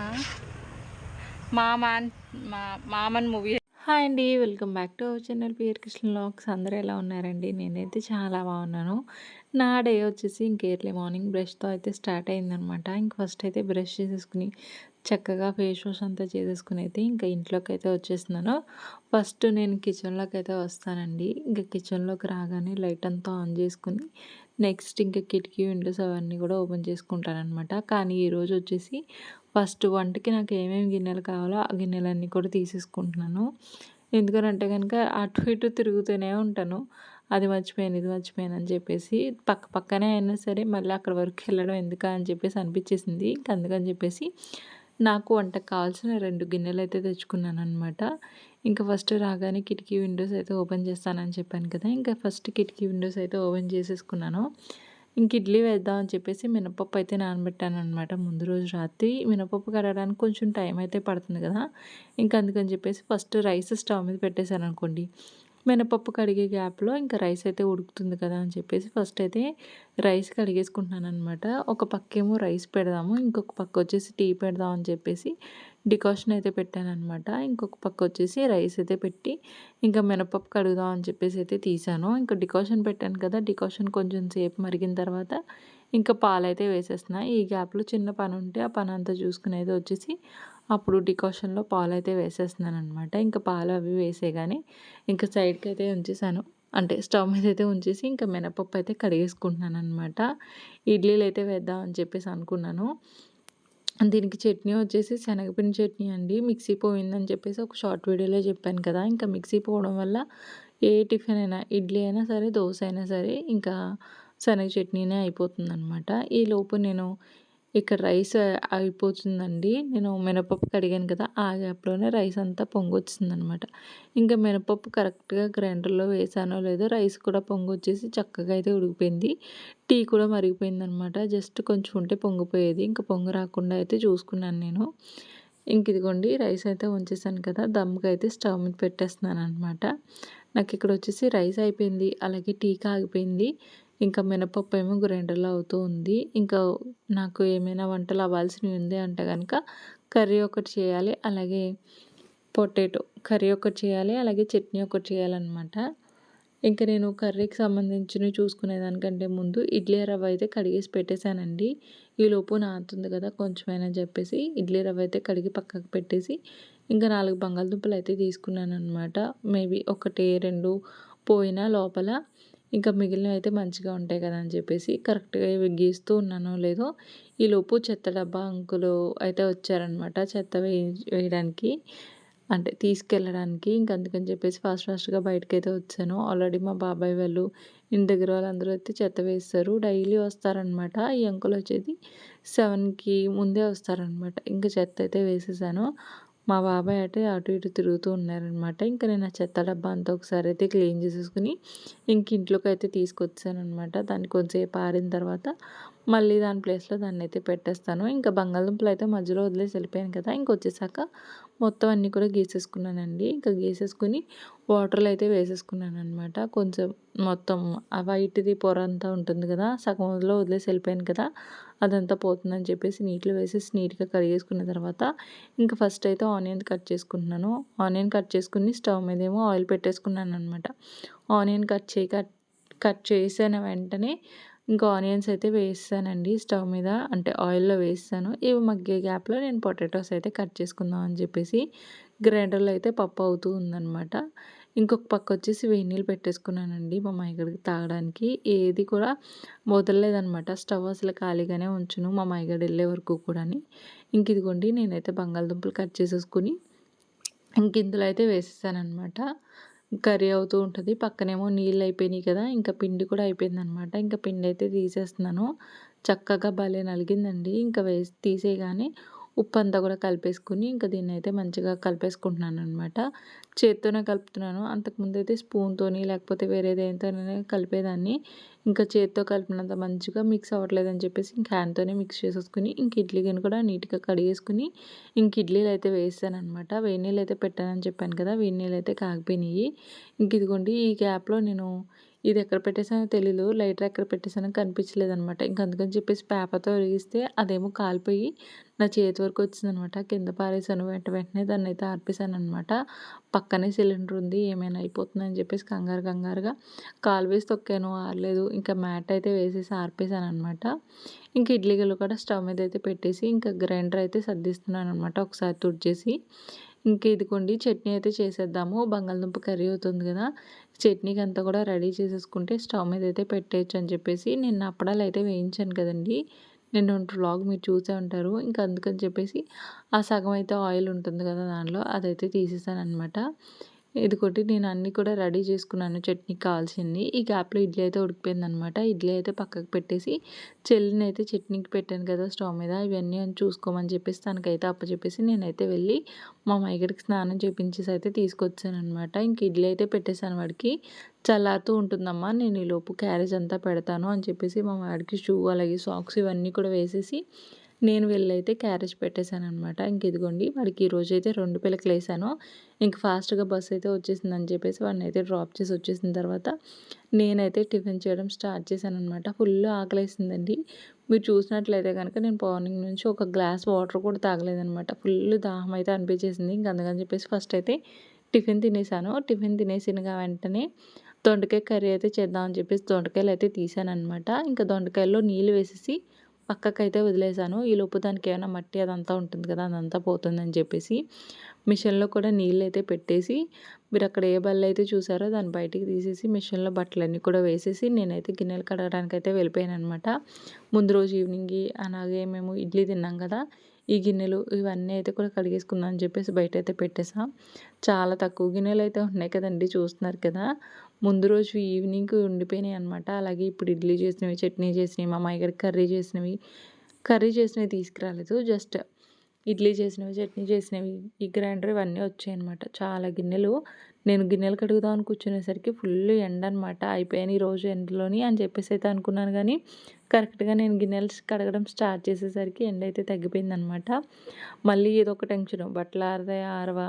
మా మామన్ మా మామన్ మూవీ హాయ్ అండి welcome back to our channel PR Krishna lakhs అందరూ ఎలా ఉన్నారండి? నేనైతే చాలా బాగున్నాను. నా డే వచ్చేసి ఇంక ఎర్లీ మార్నింగ్ బ్రష్తో అయితే స్టార్ట్ అయిందనమాట ఇంక ఫస్ట్ అయితే బ్రష్ చేసేసుకుని చక్కగా ఫేస్ వాష్ అంతా చేసేసుకుని అయితే ఇంకా ఇంట్లోకి అయితే వచ్చేస్తున్నాను. ఫస్ట్ నేను కిచెన్లోకి అయితే వస్తానండి. ఇంకా కిచెన్లోకి రాగానే లైట్ అంతా ఆన్ చేసుకుని నెక్స్ట్ ఇంకా కిటికీ విండోస్ అవన్నీ కూడా ఓపెన్ చేసుకుంటానమాట కానీ ఈరోజు వచ్చేసి ఫస్ట్ వంటకి నాకు ఏమేమి గిన్నెలు కావాలో ఆ గిన్నెలన్నీ కూడా తీసేసుకుంటున్నాను. ఎందుకనంటే కనుక అటు ఇటు తిరుగుతూనే ఉంటాను. అది మర్చిపోయాను ఇది మర్చిపోయాను అని చెప్పేసి పక్క పక్కనే అయినా సరే మళ్ళీ అక్కడ వరకు వెళ్ళడం ఎందుకా అని చెప్పేసి అనిపించేసింది. ఇంకా అందుకని చెప్పేసి నాకు వంటకు కావాల్సిన రెండు గిన్నెలు అయితే తెచ్చుకున్నాను అనమాట ఇంకా ఫస్ట్ రాగానే కిటికీ విండోస్ అయితే ఓపెన్ చేస్తానని చెప్పాను కదా ఇంకా ఫస్ట్ కిటికీ విండోస్ అయితే ఓపెన్ చేసేసుకున్నాను. ఇంక ఇడ్లీ వేద్దాం అని చెప్పేసి మినపప్పు అయితే నానబెట్టాను అనమాట ముందు రోజు రాత్రి మినపప్పు కడగడానికి కొంచెం టైం అయితే పడుతుంది కదా. ఇంకా అందుకని చెప్పేసి ఫస్ట్ రైస్ స్టవ్ మీద పెట్టేశాను అనుకోండి మినపప్పు కడిగే గ్యాప్లో ఇంకా రైస్ అయితే ఉడుకుతుంది కదా అని చెప్పేసి ఫస్ట్ అయితే రైస్ కడిగేసుకుంటున్నాను అనమాట ఒక పక్కేమో రైస్ పెడదాము ఇంకొక పక్క వచ్చేసి టీ పెడదాం అని చెప్పేసి డికాషన్ అయితే పెట్టాను అనమాట ఇంకొక పక్క వచ్చేసి రైస్ అయితే పెట్టి ఇంకా మినపప్పు కడుగుదాం అని చెప్పేసి అయితే తీసాను. ఇంకా డికాషన్ పెట్టాను కదా డికాషన్ కొంచెం సేపు మరిగిన తర్వాత ఇంకా పాలైతే వేసేస్తున్నా. ఈ గ్యాప్లో చిన్న పని ఉంటే ఆ పని అంతా చూసుకునేది వచ్చేసి అప్పుడు డికాషన్లో పాలు అయితే వేసేస్తున్నాను అనమాట ఇంకా పాలు అవి వేసేగానే ఇంకా సైడ్కి అయితే ఉంచేసాను. అంటే స్టవ్ మీద అయితే ఉంచేసి ఇంకా మినపప్పు అయితే కడిగేసుకుంటున్నాను అనమాట ఇడ్లీలు అయితే వేద్దాం అని చెప్పేసి అనుకున్నాను. దీనికి చట్నీ వచ్చేసి శనగపిండి చట్నీ అండి. మిక్సీ పోయిందని చెప్పేసి ఒక షార్ట్ వీడియోలో చెప్పాను కదా. ఇంకా మిక్సీ పోవడం వల్ల ఏ టిఫిన్ అయినా ఇడ్లీ అయినా సరే దోశ అయినా సరే ఇంకా శనగ చట్నీనే అయిపోతుంది అనమాట ఈ లోపు నేను ఇక్కడ రైస్ అయిపోతుందండి నేను మినపప్పు కడిగాను కదా ఆ గ్యాప్లోనే రైస్ అంతా పొంగొచ్చింది అనమాట ఇంకా మినపప్పు కరెక్ట్గా గ్రైండర్లో వేసానో లేదో రైస్ కూడా పొంగొచ్చేసి చక్కగా అయితే ఉడికిపోయింది. టీ కూడా మరిగిపోయింది అనమాట జస్ట్ కొంచెం ఉంటే పొంగిపోయేది. ఇంకా పొంగు రాకుండా అయితే చూసుకున్నాను నేను. ఇంక ఇదిగోండి రైస్ అయితే ఉంచేసాను కదా దమ్కి అయితే స్టవ్ మీద పెట్టేస్తున్నాను అనమాట నాకు ఇక్కడ వచ్చేసి రైస్ అయిపోయింది అలాగే టీ కాగిపోయింది. ఇంకా మినపప్పు ఏమో గ్రైండర్లో అవుతూ ఉంది. ఇంకా నాకు ఏమైనా వంటలు అవ్వాల్సినవి ఉంది అంటే కనుక కర్రీ ఒకటి చేయాలి అలాగే పొటాటో కర్రీ ఒకటి చేయాలి అలాగే చట్నీ ఒకటి చేయాలన్నమాట. ఇంకా నేను కర్రీకి సంబంధించినవి చూసుకునేదానికంటే ముందు ఇడ్లీ రవ్వ అయితే కడిగేసి పెట్టేశానండి. ఈలోపు నాతుంది కదా కొంచెమైనా చెప్పేసి ఇడ్లీ రవ్వ అయితే కడిగి పక్కకు పెట్టేసి ఇంకా నాలుగు బంగాళదుంపలు అయితే తీసుకున్నాను అనమాట మేబీ ఒకటి రెండు పోయినా లోపల ఇంకా మిగిలినవి అయితే మంచిగా ఉంటాయి కదా అని చెప్పేసి కరెక్ట్గా ఇవి గీస్తూ ఉన్నానో లేదో ఈలోపు చెత్త డబ్బా అంకులు అయితే వచ్చారనమాట చెత్త వేయ వేయడానికి అంటే తీసుకెళ్ళడానికి ఇంక అందుకని చెప్పేసి ఫాస్ట్ ఫాస్ట్గా బయటకు అయితే వచ్చాను. ఆల్రెడీ మా బాబాయ్ వాళ్ళు ఇంటి దగ్గర వాళ్ళందరూ అయితే చెత్త వేస్తారు. డైలీ వస్తారనమాట ఈ అంకుల్ వచ్చేది సెవెన్కి ముందే వస్తారనమాట ఇంకా చెత్త అయితే వేసేసాను. మా బాబాయ్ అయితే అటు ఇటు తిరుగుతూ ఉన్నారనమాట. ఇంకా నేను ఆ చెత్త డబ్బా అంతా ఒకసారి అయితే క్లీన్ చేసేసుకుని ఇంక ఇంట్లోకి అయితే తీసుకొచ్చాను అనమాట దాన్ని కొంచెంసేపు ఆరిన తర్వాత మళ్ళీ దాని ప్లేస్లో దాన్ని అయితే పెట్టేస్తాను. ఇంకా బంగాళదుంపలు అయితే మధ్యలో వదిలేసి వెళ్ళిపోయాను కదా! ఇంకొచ్చేసాక మొత్తం అన్నీ కూడా గీసేసుకున్నానండి. ఇంకా గీసేసుకుని వాటర్లో అయితే వేసేసుకున్నాను అనమాట కొంచెం మొత్తం ఆ వైట్ది పొర అంతా ఉంటుంది కదా! సగంలో వదిలేసి వెళ్ళిపోయాను కదా! అదంతా పోతుందని చెప్పేసి నీటిలో వేసేసి నీట్గా కడిగేసుకున్న తర్వాత ఇంకా ఫస్ట్ అయితే ఆనియన్ కట్ చేసుకుంటున్నాను. ఆనియన్ కట్ చేసుకుని స్టవ్ మీద ఏమో ఆయిల్ పెట్టేసుకున్నాను అనమాట ఆనియన్ కట్ చేయి కట్ కట్ చేసిన వెంటనే ఇంకా ఆనియన్స్ అయితే వేస్తానండి స్టవ్ మీద అంటే ఆయిల్లో వేసాను ఇవి మగ్గే గ్యాప్లో నేను పొటాటోస్ అయితే కట్ చేసుకుందాం అని చెప్పేసి గ్రైండర్లో అయితే పప్పు అవుతూ ఉందనమాట ఇంకొక పక్క వచ్చేసి వేడి నీళ్ళు పెట్టేసుకున్నానండి మా మైగడికి తాగడానికి. ఏది కూడా వదలలేదనమాట స్టవ్ అసలు ఖాళీగానే ఉంచును మా మైగడు వెళ్ళే వరకు కూడా ఇంక ఇదిగోండి నేనైతే బంగాళదుంపలు కట్ చేసేసుకుని ఇంక ఇందులో అయితే వేసేసానమాట కర్రీ అవుతూ ఉంటుంది. పక్కనేమో నీళ్ళు అయిపోయినాయి కదా ఇంకా పిండి కూడా అయిపోయిందనమాట. ఇంకా పిండి అయితే తీసేస్తున్నాను. చక్కగా భలే నలిగిందండి. ఇంకా వేసి తీసేయగానే ఉప్పు అంతా కూడా కలిపేసుకుని ఇంకా దీన్ని అయితే మంచిగా కలిపేసుకుంటున్నాను అనమాట చేత్తోనే కలుపుతున్నాను. అంతకుముందు అయితే స్పూన్తోని లేకపోతే వేరే దేనితోనే కలిపేదాన్ని. ఇంకా చేత్తో కలిపినంత మంచిగా మిక్స్ అవ్వట్లేదని చెప్పేసి ఇంక హ్యాండ్తోనే మిక్స్ చేసేసుకుని ఇంక ఇడ్లీ గిన్నె కూడా నీట్గా కడిగేసుకుని ఇంక ఇడ్లీలు అయితే వేసాను అనమాట వేడి నీళ్ళు అయితే పెట్టానని చెప్పాను కదా వేడి నీళ్ళు అయితే కాగిపోయినాయి ఇంక ఇదిగోండి ఈ గ్యాప్లో నేను ఇది ఎక్కడ పెట్టేసానో తెలీదు లైటర్ ఎక్కడ పెట్టేసానో కనిపించలేదు అనమాట ఇంక అందుకని చెప్పేసి పేపర్తో ఒరిగిస్తే అదేమో కాలిపోయి నా చేతి వరకు వచ్చిందనమాట కింద పారేసాను వెంట వెంటనే దాన్ని అయితే ఆర్పేశాను అనమాట పక్కనే సిలిండర్ ఉంది ఏమైనా అయిపోతుందని చెప్పేసి కంగారు కంగారుగా కాలు వేసి తొక్కాను ఆరలేదు. ఇంకా మ్యాట్ అయితే వేసేసి ఆర్పేశాను అనమాట ఇంకా ఇడ్లీ కూడా స్టవ్ మీద అయితే పెట్టేసి ఇంకా గ్రైండర్ అయితే సర్దిస్తున్నాను అనమాట ఒకసారి తుడిచేసి. ఇంక ఇదిగోండి చట్నీ అయితే చేసేద్దాము. బంగాళదుంప కర్రీ అవుతుంది కదా చట్నీకి అంతా కూడా రెడీ చేసేసుకుంటే స్టవ్ మీద అయితే పెట్టేయచ్చు అని చెప్పేసి నేను అప్పడాలు అయితే వేయించాను కదండి. నిన్న వ్లాగ్ మీరు చూసే ఉంటారు. ఇంకా అందుకని చెప్పేసి ఆ సగం అయితే ఆయిల్ ఉంటుంది కదా దానిలో అదైతే తీసేసాను అనమాట ఇదిగోటి నేను అన్నీ కూడా రెడీ చేసుకున్నాను. చట్నీకి కావాల్సింది. ఈ గ్యాప్లో ఇడ్లీ అయితే ఉడికిపోయింది అనమాట ఇడ్లీ అయితే పక్కకు పెట్టేసి చెల్లిని అయితే చట్నీకి పెట్టాను కదా స్టవ్ మీద. ఇవన్నీ అని చూసుకోమని చెప్పేసి తనకైతే అప్పచెప్పేసి నేనైతే వెళ్ళి మా మైగడికి స్నానం చేపించేసి అయితే తీసుకొచ్చాను అనమాట ఇంక ఇడ్లీ అయితే పెట్టేశాను వాడికి. చల్లారుతూ ఉంటుందమ్మా నేను ఈ లోపు క్యారేజ్ అంతా పెడతాను అని చెప్పేసి మా వాడికి షూ అలాగే సాక్స్ ఇవన్నీ కూడా వేసేసి నేను వెళ్ళైతే క్యారేజ్ పెట్టేశాను అనమాట ఇంక ఇదిగోండి వాడికి ఈరోజు అయితే రెండు పిల్లకలు వేసాను. ఇంక ఫాస్ట్గా బస్సు అయితే వచ్చేసిందని చెప్పేసి వాడిని అయితే డ్రాప్ చేసి వచ్చేసిన తర్వాత నేనైతే టిఫిన్ చేయడం స్టార్ట్ చేశాను అనమాట ఫుల్ ఆకలేసిందండి. మీరు చూసినట్లయితే కనుక నేను మార్నింగ్ నుంచి ఒక గ్లాస్ వాటర్ కూడా తాగలేదనమాట ఫుల్ దాహం అయితే అనిపించేసింది. ఇంక అందుకని చెప్పేసి ఫస్ట్ అయితే టిఫిన్ తినేసాను. టిఫిన్ తినేసినగా వెంటనే దొండకాయ కర్రీ అయితే చేద్దామని చెప్పేసి దొండకాయలు అయితే తీసాను అనమాట ఇంకా దొండకాయల్లో నీళ్ళు వేసేసి పక్కకైతే వదిలేసాను లోపు దానికి ఏమైనా మట్టి అదంతా ఉంటుంది కదా అదంతా పోతుందని చెప్పేసి మిషన్లో కూడా నీళ్ళు అయితే పెట్టేసి మీరు అక్కడ ఏ బల్ల అయితే చూసారో దాన్ని బయటికి తీసేసి మిషన్లో బట్టలన్నీ కూడా వేసేసి నేనైతే గిన్నెలు కడగడానికి అయితే వెళ్ళిపోయాను అనమాట ముందు రోజు ఈవినింగ్ అలాగే మేము ఇడ్లీ తిన్నాం కదా ఈ గిన్నెలు ఇవన్నీ అయితే కూడా కడిగేసుకుందాం అని చెప్పేసి బయట అయితే పెట్టేసాం. చాలా తక్కువ గిన్నెలు అయితే ఉన్నాయి కదండి చూస్తున్నారు కదా. ముందు రోజు ఈవినింగ్ ఉండిపోయినాయి అనమాట అలాగే ఇప్పుడు ఇడ్లీ చేసినవి చట్నీ చేసినవి మా అమ్మాయి గారికి కర్రీ చేసినవి. కర్రీ చేసినవి తీసుకురాలేదు. జస్ట్ ఇడ్లీ చేసినవి చట్నీ చేసినవి ఈ గ్రైండర్ ఇవన్నీ వచ్చాయి అనమాట చాలా గిన్నెలు. నేను గిన్నెలు కడుగుదామని కూర్చునేసరికి ఫుల్ ఎండ అనమాట అయిపోయాను ఈరోజు ఎండలోని అని చెప్పేసి అయితే అనుకున్నాను కానీ కరెక్ట్గా నేను గిన్నెలు కడగడం స్టార్ట్ చేసేసరికి ఎండ అయితే తగ్గిపోయింది అనమాట మళ్ళీ ఏదో ఒక టెన్షన్. బట్టలు ఆరదా ఆరవా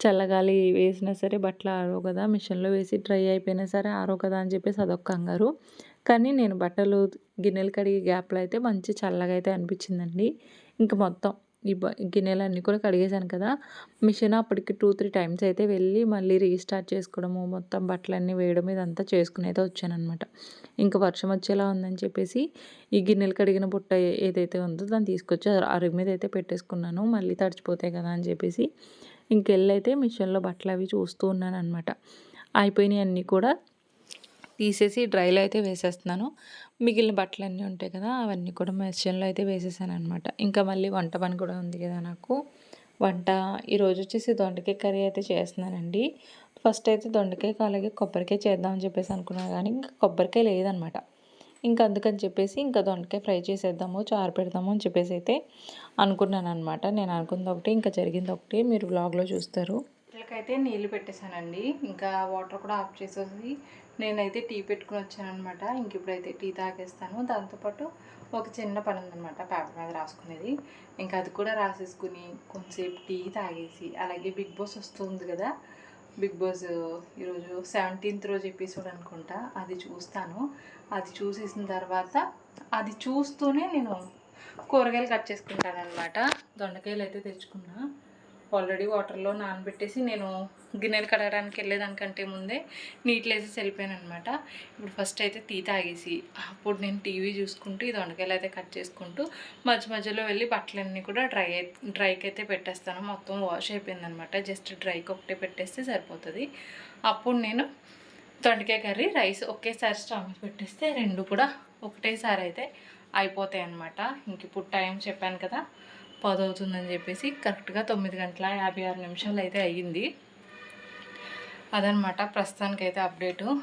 చల్లగాలి వేసినా సరే బట్టలు ఆరో కదా మిషన్లో వేసి డ్రై అయిపోయినా సరే ఆరో కదా అని చెప్పేసి అదొక కంగారు. కానీ నేను బట్టలు గిన్నెలు కడిగే గ్యాప్లో అయితే మంచి చల్లగా అయితే అనిపించిందండి. ఇంకా మొత్తం ఈ బ గిన్నెలన్నీ కూడా కడిగేశాను కదా మిషన్ అప్పటికి టూ త్రీ టైమ్స్ అయితే వెళ్ళి మళ్ళీ రీస్టార్ట్ చేసుకోవడము మొత్తం బట్టలన్నీ వేయడం ఇదంతా చేసుకుని అయితే వచ్చానమాట ఇంకా వర్షం వచ్చేలా ఉందని చెప్పేసి ఈ గిన్నెలు కడిగిన బుట్ట ఏదైతే ఉందో దాన్ని తీసుకొచ్చి అరుగు మీద అయితే పెట్టేసుకున్నాను. మళ్ళీ తడిచిపోతాయి కదా అని చెప్పేసి ఇంకెళ్ళైతే మిషన్లో బట్టలు అవి చూస్తూ ఉన్నాను అనమాట అయిపోయినాయి అన్నీ కూడా తీసేసి డ్రైలో అయితే వేసేస్తున్నాను. మిగిలిన బట్టలు అన్నీ ఉంటాయి కదా అవన్నీ కూడా మెషిన్లో అయితే వేసేసాను అనమాట ఇంకా మళ్ళీ వంట పని కూడా ఉంది కదా నాకు. వంట ఈరోజు వచ్చేసి దొండకాయ కర్రీ అయితే చేస్తున్నానండి. ఫస్ట్ అయితే దొండకాయ అలాగే కొబ్బరికాయ చేద్దామని చెప్పేసి అనుకున్నాను కానీ ఇంకా కొబ్బరికాయ లేదనమాట ఇంకా అందుకని చెప్పేసి ఇంకా దొండకాయ ఫ్రై చేసేద్దాము చారు పెడదాము అని చెప్పేసి అయితే అనుకున్నాను అనమాట నేను అనుకుంది ఒకటి ఇంకా జరిగింది ఒకటి. మీరు వ్లాగ్లో చూస్తారు. పిల్లకైతే నీళ్ళు పెట్టేశానండి. ఇంకా వాటర్ కూడా ఆఫ్ చేసేసి నేనైతే టీ పెట్టుకుని వచ్చాను అనమాట ఇంక ఇప్పుడైతే టీ తాగేస్తాను. దాంతోపాటు ఒక చిన్న పని ఉందన్నమాట పేపర్ మీద రాసుకునేది. ఇంకా అది కూడా రాసేసుకుని కొంచెంసేపు టీ తాగేసి అలాగే బిగ్ బాస్ వస్తుంది కదా. బిగ్ బాస్ ఈరోజు సెవెంటీన్త్ రోజు ఎపిసోడ్ అనుకుంటా. అది చూస్తాను. అది చూసేసిన తర్వాత అది చూస్తూనే నేను కూరగాయలు కట్ చేసుకుంటాను అనమాట దొండకాయలు అయితే తెచ్చుకున్నా. ఆల్రెడీ వాటర్లో నానబెట్టేసి నేను గిన్నెలు కడగడానికి వెళ్ళేదానికంటే ముందే నీటిలో వేసేసి వెళ్ళిపోయాను అనమాట ఇప్పుడు ఫస్ట్ అయితే టీ తాగేసి అప్పుడు నేను టీవీ చూసుకుంటూ ఈ దొండకాయలు అయితే కట్ చేసుకుంటూ మధ్య మధ్యలో వెళ్ళి బట్టలన్నీ కూడా డ్రై డ్రైకి అయితే పెట్టేస్తాను. మొత్తం వాష్ అయిపోయిందనమాట జస్ట్ డ్రైకి ఒకటే పెట్టేస్తే సరిపోతుంది. అప్పుడు నేను దొండకాయ కర్రీ రైస్ ఒకేసారి స్టవ్ పెట్టేస్తే రెండు కూడా ఒకటేసారి అయితే అయిపోతాయి అనమాట ఇంక ఇప్పుడు టైం చెప్పాను కదా పదవుతుందని చెప్పేసి కరెక్ట్గా తొమ్మిది గంటల యాభై ఆరు నిమిషాలు అయితే అయ్యింది. అదనమాట ప్రస్తుతానికైతే అప్డేటు.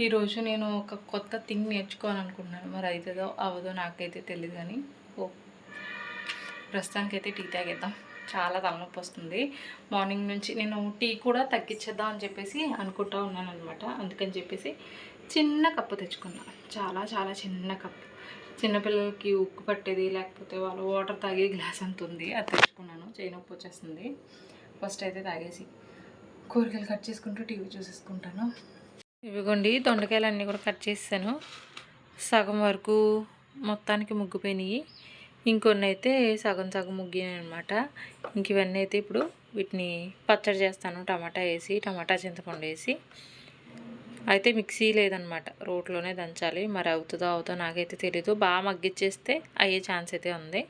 ఈరోజు నేను ఒక కొత్త థింగ్ నేర్చుకోవాలనుకుంటున్నాను. మరి అవుతుందో అవదో నాకైతే తెలియదు కానీ ఓ ప్రస్తుతానికైతే టీ తాగేద్దాం. చాలా తలనొప్పి వస్తుంది. మార్నింగ్ నుంచి నేను టీ కూడా తగ్గించేద్దాం అని చెప్పేసి అనుకుంటా ఉన్నాను అనమాట అందుకని చెప్పేసి చిన్న కప్పు తెచ్చుకున్నా. చాలా చాలా చిన్న కప్పు. చిన్నపిల్లలకి ఉక్కు పట్టేది లేకపోతే వాళ్ళు వాటర్ తాగే గ్లాస్ అంత ఉంది అది తెచ్చుకున్నాను. చేయి నొప్పి వచ్చేస్తుంది. ఫస్ట్ అయితే తాగేసి కూరగాయలు కట్ చేసుకుంటూ టీవీ చూసేసుకుంటాను. ఇవిగోండి దొండకాయలు అన్నీ కూడా కట్ చేసాను సగం వరకు మొత్తానికి ముగ్గిపోయినాయి. ఇంకొన్ని అయితే సగం సగం ముగ్గినాయి అనమాట ఇంక ఇవన్నీ అయితే ఇప్పుడు వీటిని పచ్చడి చేస్తాను. టమాటా వేసి టమాటా చింతపండు వేసి. అయితే మిక్సీ లేదనమాట. రోట్లోనే దంచాలి. మరి అవుతుందో అవుతుందో నాకైతే తెలీదు. బాగా మగ్గిచ్చేస్తే అయ్యే ఛాన్స్ అయితే ఉంది.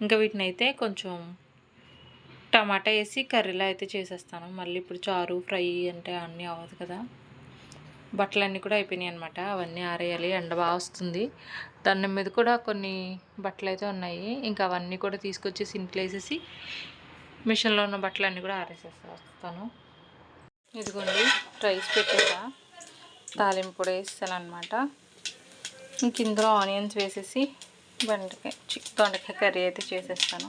ఇంకా వీటిని అయితే కొంచెం టమాటా వేసి కర్రీలో అయితే చేసేస్తాను. మళ్ళీ ఇప్పుడు చారు ఫ్రై అంటే అన్నీ అవ్వదు కదా. బట్టలన్నీ కూడా అయిపోయినాయి అనమాట అవన్నీ ఆరేయాలి. ఎండ బాగా వస్తుంది. దాని మీద కూడా కొన్ని బట్టలు అయితే ఉన్నాయి. ఇంకా అవన్నీ కూడా తీసుకొచ్చి ఇంట్లో వేసేసి మిషన్లో ఉన్న బట్టలన్నీ కూడా ఆరేసేస్తాను. ఇదిగోండి రైస్ పెట్టేసా. తాలింపు కూడా వేస్తాను అనమాట ఇంక ఇందులో ఆనియన్స్ వేసేసి బెండకాయ చిక్ దొండకాయ కర్రీ అయితే చేసేస్తాను.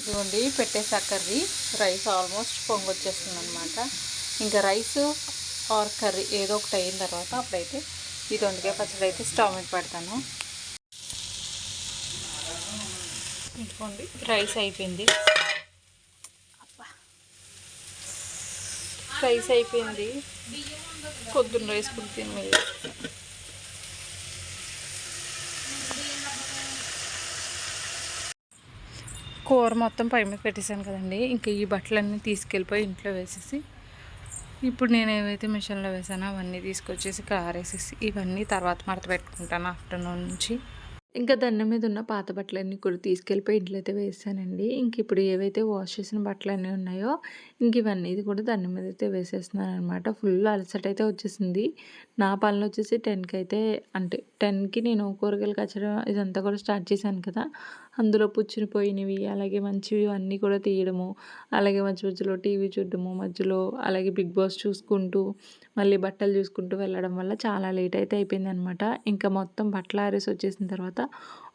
ఇదిగోండి పెట్టేసా కర్రీ. రైస్ ఆల్మోస్ట్ పొంగొచ్చేస్తుంది అనమాట ఇంకా రైస్ ఆర్ కర్రీ ఏదో ఒకటి అయిన తర్వాత అప్పుడైతే ఈ దొండకాయ పచ్చడి అయితే స్టవ్ మీద పెడతాను. ఇదిగోండి రైస్ అయిపోయింది. రైస్ అయిపోయింది. పొద్దున్న రైస్ కూడా తినలేదు. కూర మొత్తం పై మీద పెట్టేశాను కదండి. ఇంకా ఈ బట్టలన్నీ తీసుకెళ్ళిపోయి ఇంట్లో వేసేసి ఇప్పుడు నేను ఏవైతే మిషన్లో వేసానో అవన్నీ తీసుకొచ్చేసి కారేసేసి ఇవన్నీ తర్వాత మడత పెట్టుకుంటాను ఆఫ్టర్నూన్ నుంచి. ఇంకా దండం మీద ఉన్న పాత బట్టలన్నీ కూడా తీసుకెళ్ళిపోయి ఇంట్లో అయితే వేసానండి. ఇంక ఇప్పుడు ఏవైతే వాష్ చేసిన బట్టలన్నీ ఉన్నాయో ఇంక ఇవన్నీ ఇది కూడా దండం మీద అయితే వేసేస్తున్నాను అనమాట ఫుల్ అలసట అయితే వచ్చేసింది. నా పనులు వచ్చేసి టెన్కి అయితే అంటే టెన్కి నేను కూరగాయలు కచ్చడం ఇదంతా కూడా స్టార్ట్ చేశాను కదా. అందులో పుచ్చుని పోయినవి అలాగే మంచివి అన్నీ కూడా తీయడము అలాగే మధ్య మధ్యలో టీవీ చూడడము మధ్యలో అలాగే బిగ్ బాస్ చూసుకుంటూ మళ్ళీ బట్టలు చూసుకుంటూ వెళ్ళడం వల్ల చాలా లేట్ అయితే అయిపోయింది అనమాట ఇంకా మొత్తం బట్టలు ఆరేసి వచ్చేసిన తర్వాత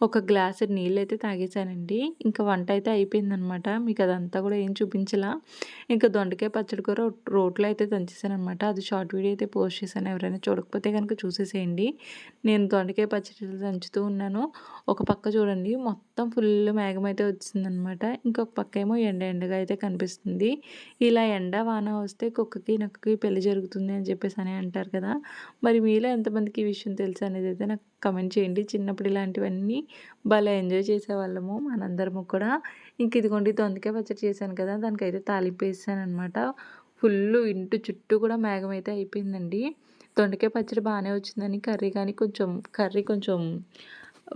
ఒక గ్లాస్ నీళ్ళు అయితే తాగేసానండి. ఇంకా వంట అయితే అయిపోయిందనమాట. మీకు అదంతా కూడా ఏం చూపించలా. ఇంకా దొండకాయ పచ్చడి కూర రోట్లో అయితే దంచేసాను అనమాట అది షార్ట్ వీడియో అయితే పోస్ట్ చేశాను. ఎవరైనా చూడకపోతే కనుక చూసేసేయండి. నేను దొండకాయ పచ్చడి దంచుతూ ఉన్నాను. ఒక పక్క చూడండి. మొత్తం ఫుల్ మేఘం అయితే వచ్చిందనమాట. ఇంకొక పక్క ఏమో ఎండ ఎండగా అయితే కనిపిస్తుంది. ఇలా ఎండ వాన వస్తే కుక్కకి నక్కకి పెళ్ళి జరుగుతుంది అని చెప్పేసి అని అంటారు కదా. మరి మీలో ఎంతమందికి ఈ విషయం తెలుసు అనేది అయితే నాకు కమెంట్ చేయండి. చిన్నప్పుడు ఇలాంటివన్నీ భలే ఎంజాయ్ చేసేవాళ్ళము మనందరము కూడా. ఇంక ఇదిగోండి దొండకాయ పచ్చడి చేశాను కదా దానికైతే తాలింపు వేసాను అనమాట ఫుల్ ఇంటి చుట్టూ కూడా మేఘం అయితే అయిపోయిందండి. దొండకాయ పచ్చడి బాగానే వచ్చిందని కర్రీ కానీ కొంచెం కర్రీ కొంచెం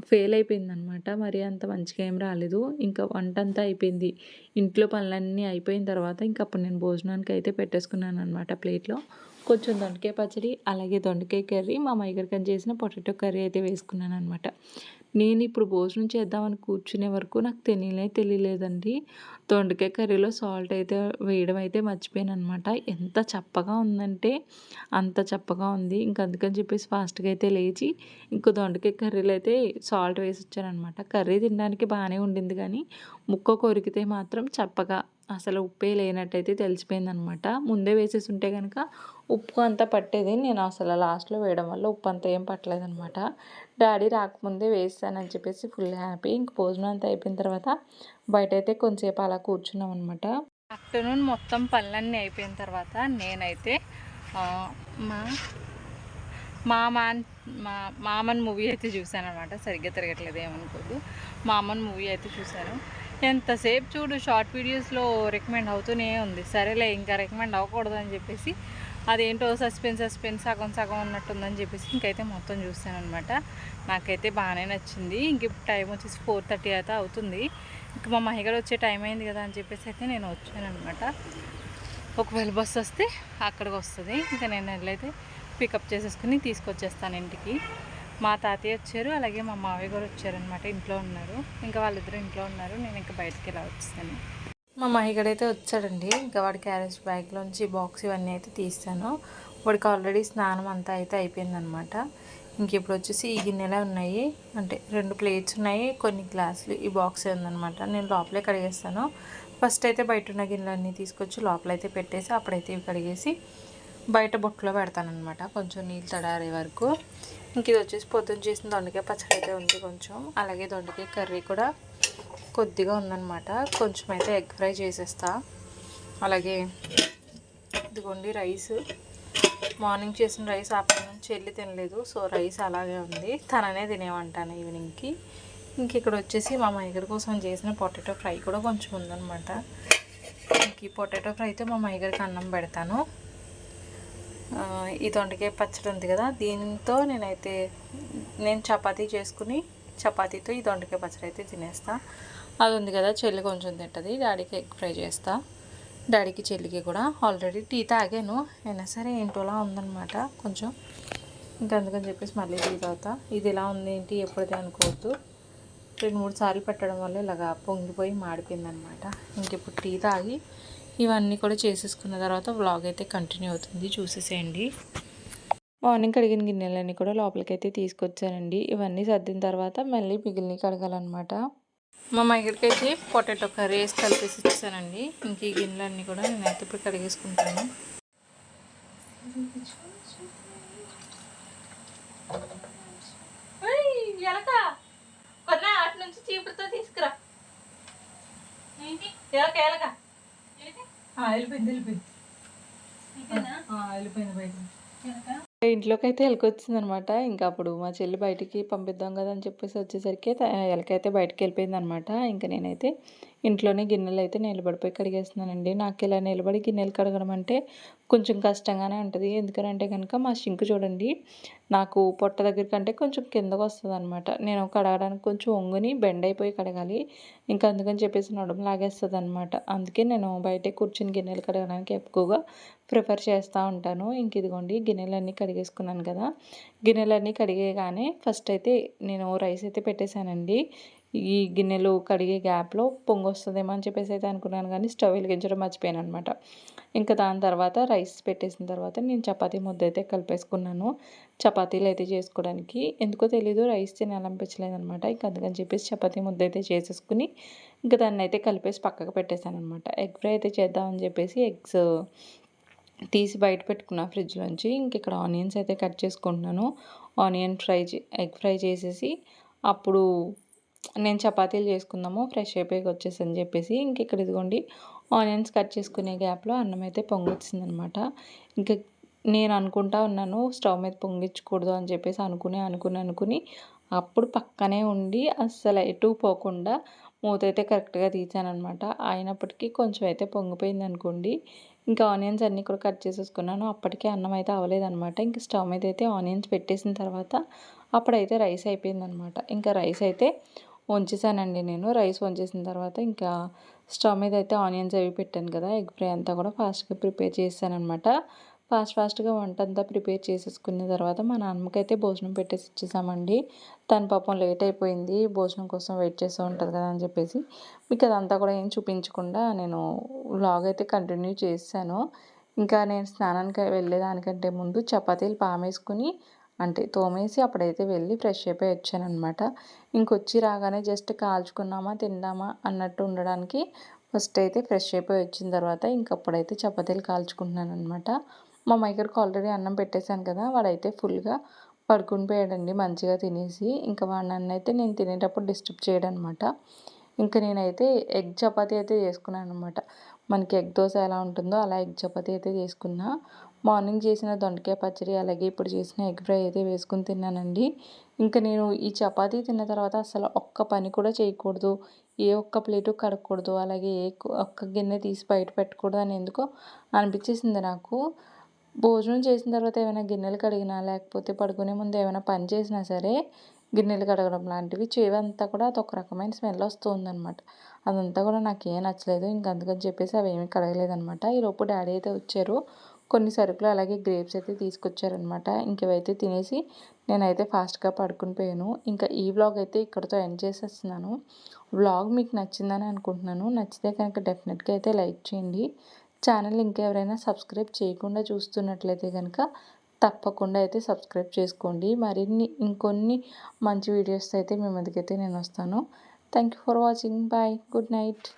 ఫెయిల్ అయిపోయిందనమాట మరి అంత మంచిగా ఏం రాలేదు. ఇంకా వంట అంతా అయిపోయింది. ఇంట్లో పనులన్నీ అయిపోయిన తర్వాత ఇంకా అప్పుడు నేను భోజనానికి అయితే పెట్టేసుకున్నాను అనమాట ప్లేట్లో. కొంచెం దొండకాయ పచ్చడి అలాగే దొండకాయ కర్రీ మా మైగరికని చేసిన పొటాటో కర్రీ అయితే వేసుకున్నాను అనమాట నేను ఇప్పుడు భోజనం చేద్దామని కూర్చునే వరకు నాకు తెలియలే తెలియలేదండి. దొండకాయ కర్రీలో సాల్ట్ అయితే వేయడం అయితే మర్చిపోయాను అనమాట ఎంత చప్పగా ఉందంటే అంత చప్పగా ఉంది. ఇంక అందుకని చెప్పేసి ఫాస్ట్గా అయితే లేచి ఇంకో దొండకాయ కర్రీలో అయితే సాల్ట్ వేసి వచ్చానమాట కర్రీ తినడానికి బాగానే ఉండింది కానీ ముక్క కొరికితే మాత్రం చప్పగా అసలు ఉప్పే లేనట్టయితే తెలిసిపోయిందనమాట ముందే వేసేసి ఉంటే కనుక ఉప్పు అంతా పట్టేది నేను అసలు లాస్ట్లో వేయడం వల్ల ఉప్పు అంతా ఏం పట్టలేదనమాట. డాడీ రాకముందే వేస్తానని చెప్పేసి ఫుల్ హ్యాపీ. ఇంక భోజనం అంతా అయిపోయిన తర్వాత బయట అయితే కొంచెంసేపు అలా కూర్చున్నాం అనమాట ఆఫ్టర్నూన్ మొత్తం పనులన్నీ అయిపోయిన తర్వాత నేనైతే మా మామన్ మా మామన్ మూవీ అయితే చూశాను అనమాట సరిగ్గా తిరగట్లేదు ఏమనుకోదు మామన్ మూవీ అయితే చూశాను. ఎంతసేపు చూడు షార్ట్ వీడియోస్లో రికమెండ్ అవుతూనే ఉంది. సరేలే ఇంకా రికమెండ్ అవ్వకూడదు అని చెప్పేసి అదేంటో సస్పెన్స్ సస్పెన్స్ సగం సగం ఉన్నట్టుందని చెప్పేసి ఇంకైతే మొత్తం చూస్తాను అనమాట నాకైతే బాగానే నచ్చింది. ఇంక ఇప్పుడు టైం వచ్చేసి ఫోర్ థర్టీ అయితే అవుతుంది. ఇంక మా మహిగడ వచ్చే టైం అయింది కదా అని చెప్పేసి అయితే నేను వచ్చానమాట ఒకవేళ బస్సు వస్తే అక్కడికి వస్తుంది. ఇంకా నేను వెళ్ళైతే పికప్ చేసేసుకుని తీసుకొచ్చేస్తాను ఇంటికి. మా తాతయ్య వచ్చారు అలాగే మా మావయ్య గారు వచ్చారనమాట ఇంట్లో ఉన్నారు. ఇంకా వాళ్ళిద్దరు ఇంట్లో ఉన్నారు. నేను ఇంకా బయటికి ఇలా వచ్చేసాను. మా మహిగడైతే వచ్చాడండి. ఇంకా వాడి క్యారేజ్ బ్యాగ్లోంచి బాక్స్ ఇవన్నీ అయితే తీస్తాను. వాడికి ఆల్రెడీ స్నానం అంతా అయితే అయిపోయిందనమాట. ఇంక ఇప్పుడు వచ్చేసి ఈ గిన్నెలే ఉన్నాయి. అంటే రెండు ప్లేట్స్ ఉన్నాయి కొన్ని గ్లాసులు ఈ బాక్స్ ఉందనమాట. నేను లోపలే కడిగేస్తాను. ఫస్ట్ అయితే బయట ఉన్న గిన్నెలన్నీ తీసుకొచ్చి లోపల అయితే పెట్టేసి అప్పుడైతే ఇవి కడిగేసి బయట బొట్టులో పెడతానమాట కొంచెం నీళ్ళు తడారే వరకు. ఇంక ఇది వచ్చేసి పొద్దున్న చేసిన దొండకాయ పచ్చడి అయితే ఉంది కొంచెం. అలాగే దొండకాయ కర్రీ కూడా కొద్దిగా ఉందన్నమాట. కొంచెం అయితే ఎగ్ ఫ్రై చేసేస్తా. అలాగే ఇదిగోండి రైస్. మార్నింగ్ చేసిన రైస్ ఆఫ్టర్నూన్ చెల్లి తినలేదు. సో రైస్ అలాగే ఉంది. తననే తినేమంటాను ఈవినింగ్కి. ఇంక ఇక్కడ వచ్చేసి మా మైగర్ కోసం చేసిన పొటాటో ఫ్రై కూడా కొంచెం ఉందన్నమాట. ఇంక ఈ పొటాటో ఫ్రైతో మా మైగర్కి అన్నం పెడతాను. ఈ దొండకాయ పచ్చడి ఉంది కదా దీంతో నేనైతే నేను చపాతీ చేసుకుని చపాతీతో ఈ దొండకాయ పచ్చడి అయితే తినేస్తాను అది ఉంది కదా చెల్లి కొంచెం తింటుంది. డాడీకి ఎగ్ ఫ్రై చేస్తా. డాడీకి చెల్లికి కూడా ఆల్రెడీ టీ తాగాను. అయినా సరే ఏంటోలా ఉందనమాట కొంచెం. ఇంకా అందుకని చెప్పేసి మళ్ళీ టీ తాగుతా. ఇది ఇలా ఉంది ఏంటి ఎప్పుడైతే అనుకోవద్దు. రెండు మూడు సార్లు పెట్టడం వల్ల ఇలాగా పొంగిపోయి మాడిపోయిందనమాట ఇంక ఇప్పుడు టీ తాగి ఇవన్నీ కూడా చేసేసుకున్న తర్వాత వ్లాగ్ అయితే కంటిన్యూ అవుతుంది. చూసేసేయండి. మార్నింగ్ కడిగిన గిన్నెలన్నీ కూడా లోపలికి అయితే తీసుకొచ్చానండి. ఇవన్నీ సర్దిన తర్వాత మళ్ళీ మిగిలిన కడగాలన్నమాట. మా దగ్గరికి అయితే పొటాటో కర్రీ వేసి కలిపేసి ఇచ్చానండి ఇంక ఈ గిన్నెలన్నీ కూడా నేనైతే ఇప్పుడు కడిగేసుకుంటాను. ఎలక! కొన్నా అటు నుంచి చీపురుతో తీసుకురా. ఎలక ఎలక. వెళ్ళిపోయింది వెళ్ళిపోయింది. వెళ్ళిపోయింది బయట ఇంట్లోకి అయితే ఎలకొచ్చింది అనమాట ఇంకా అప్పుడు మా చెల్లి బయటికి పంపిద్దాం కదా అని చెప్పేసి వచ్చేసరికి ఎలకైతే బయటకు వెళ్ళిపోయింది అనమాట ఇంకా నేనైతే ఇంట్లోనే గిన్నెలు అయితే నిలబడిపోయి కడిగేస్తున్నానండి. నాకు ఇలా నిలబడి గిన్నెలు కడగడం అంటే కొంచెం కష్టంగానే ఉంటుంది. ఎందుకనంటే కనుక మా షింక్ చూడండి నాకు పొట్ట దగ్గర కంటే కొంచెం కిందకు వస్తుంది అనమాట నేను కడగడానికి కొంచెం ఒంగుని బెండ్ అయిపోయి కడగాలి. ఇంకా అందుకని చెప్పేసి నడుము లాగేస్తుంది అనమాట అందుకే నేను బయటే కూర్చుని గిన్నెలు కడగడానికి ఎక్కువగా ప్రిఫర్ చేస్తూ ఉంటాను. ఇంక ఇదిగోండి గిన్నెలన్నీ కడిగేసుకున్నాను కదా. గిన్నెలన్నీ కడిగేగానే ఫస్ట్ అయితే నేను రైస్ అయితే పెట్టేశానండి. ఈ గిన్నెలు కడిగే గ్యాప్లో పొంగు వస్తుందేమో అని చెప్పేసి అయితే అనుకున్నాను కానీ స్టవ్ వెలిగించడం మర్చిపోయాను అనమాట ఇంకా దాని తర్వాత రైస్ పెట్టేసిన తర్వాత నేను చపాతీ ముద్ద అయితే కలిపేసుకున్నాను. చపాతీలు అయితే చేసుకోవడానికి ఎందుకో తెలీదు రైస్ తినాలనిపించలేదు అనమాట ఇంకా అందుకని చెప్పేసి చపాతీ ముద్ద అయితే చేసేసుకుని ఇంకా దాన్ని అయితే కలిపేసి పక్కకు పెట్టేశాను అనమాట ఎగ్ ఫ్రై అయితే చేద్దామని చెప్పేసి ఎగ్స్ తీసి బయట పెట్టుకున్నా ఫ్రిడ్జ్లోంచి ఇంక ఇక్కడ ఆనియన్స్ అయితే కట్ చేసుకుంటున్నాను. ఆనియన్ ఫ్రై చే- ఎగ్ ఫ్రై చేసేసి అప్పుడు నేను చపాతీలు చేసుకుందాము ఫ్రెష్ అయిపోయి వచ్చేసి అని చెప్పేసి ఇంక ఇక్కడ ఇదిగోండి ఆనియన్స్ కట్ చేసుకునే గ్యాప్లో అన్నం అయితే పొంగొచ్చింది అనమాట ఇంకా నేను అనుకుంటా ఉన్నాను స్టవ్ మీద పొంగించకూడదు అని చెప్పేసి అనుకుని అనుకుని అనుకుని అప్పుడు పక్కనే ఉండి అస్సలు ఎటు పోకుండా మూత అయితే కరెక్ట్గా తీసానమాట అయినప్పటికీ కొంచెం అయితే పొంగిపోయింది అనుకోండి ఇంకా ఆనియన్స్ అన్నీ కూడా కట్ చేసేసుకున్నాను అప్పటికే అన్నం అయితే అవ్వలేదన్నమాట ఇంకా స్టవ్ మీద అయితే ఆనియన్స్ పెట్టేసిన తర్వాత అప్పుడైతే రైస్ అయిపోయిందనమాట. ఇంకా రైస్ అయితే వంచేసానండి నేను. రైస్ వంచేసిన తర్వాత ఇంకా స్టవ్ మీద అయితే ఆనియన్స్ అవి పెట్టాను కదా ఎగ్ ఫ్రై అంతా కూడా ఫాస్ట్గా ప్రిపేర్ చేశానమాట ఫాస్ట్ ఫాస్ట్గా వంట అంతా ప్రిపేర్ చేసేసుకున్న తర్వాత మా నాన్నకైతే భోజనం పెట్టేసి ఇచ్చేసామండి. తన పాపం లేట్ అయిపోయింది భోజనం కోసం వెయిట్ చేస్తూ ఉంటుంది కదా అని చెప్పేసి. మీకు అదంతా కూడా ఏం చూపించకుండా నేను వ్లాగ్ అయితే కంటిన్యూ చేశాను. ఇంకా నేను స్నానానికి వెళ్ళేదానికంటే ముందు చపాతీలు పామేసుకుని అంటే తోమేసి అప్పుడైతే వెళ్ళి ఫ్రెష్ అయిపోయి వచ్చానమాట ఇంకొచ్చి రాగానే జస్ట్ కాల్చుకున్నామా తిందామా అన్నట్టు ఉండడానికి ఫస్ట్ అయితే ఫ్రెష్ అయిపోయి వచ్చిన తర్వాత ఇంకప్పుడైతే చపాతీలు కాల్చుకుంటున్నాను అనమాట మా మైకర్కి ఆల్రెడీ అన్నం పెట్టేశాను కదా వాడైతే ఫుల్గా పడుకుని పోయాడండి మంచిగా తినేసి. ఇంకా వాడు నన్ను అయితే నేను తినేటప్పుడు డిస్టర్బ్ చేయడం అనమాట ఇంకా నేనైతే ఎగ్ చపాతీ అయితే చేసుకున్నాను అనమాట మనకి ఎగ్ దోశ ఎలా ఉంటుందో అలా ఎగ్ చపాతీ అయితే చేసుకున్నా. మార్నింగ్ చేసిన దొండకాయ పచ్చడి అలాగే ఇప్పుడు చేసిన ఎగ్ ఫ్రై అయితే వేసుకుని తిన్నానండి. ఇంకా నేను ఈ చపాతీ తిన్న తర్వాత అసలు ఒక్క పని కూడా చేయకూడదు. ఏ ఒక్క ప్లేటు కడగకూడదు. అలాగే ఏ ఒక్క గిన్నె తీసి బయట పెట్టకూడదు అని ఎందుకో అనిపించేసింది నాకు. భోజనం చేసిన తర్వాత ఏమైనా గిన్నెలు కడిగినా లేకపోతే పడుకునే ముందు ఏమైనా పని చేసినా సరే గిన్నెలు కడగడం లాంటివి చేవంతా కూడా అదొక రకమైన స్మెల్ వస్తుందన్నమాట అదంతా కూడా నాకు ఏం నచ్చలేదు. ఇంక అందుకని చెప్పేసి అవి ఏమీ కడగలేదనమాట ఈలోపు డాడీ అయితే వచ్చారు. కొన్ని సరుకులు అలాగే గ్రేప్స్ అయితే తీసుకొచ్చారనమాట ఇంకవైతే తినేసి నేనైతే ఫాస్ట్గా పడుకుని పోయాను. ఇంకా ఈ వ్లాగ్ అయితే ఇక్కడితో ఎండ్ చేసేస్తున్నాను. వ్లాగ్ మీకు నచ్చిందని అనుకుంటున్నాను. నచ్చితే కనుక డెఫినెట్గా అయితే లైక్ చేయండి. ఛానల్ ఇంకెవరైనా సబ్స్క్రైబ్ చేయకుండా చూస్తున్నట్లయితే కనుక తప్పకుండా అయితే సబ్స్క్రైబ్ చేసుకోండి. మరిన్ని ఇంకొన్ని మంచి వీడియోస్ అయితే మీ ముందుకైతే నేను వస్తాను. Thank you for watching. Bye. Good night.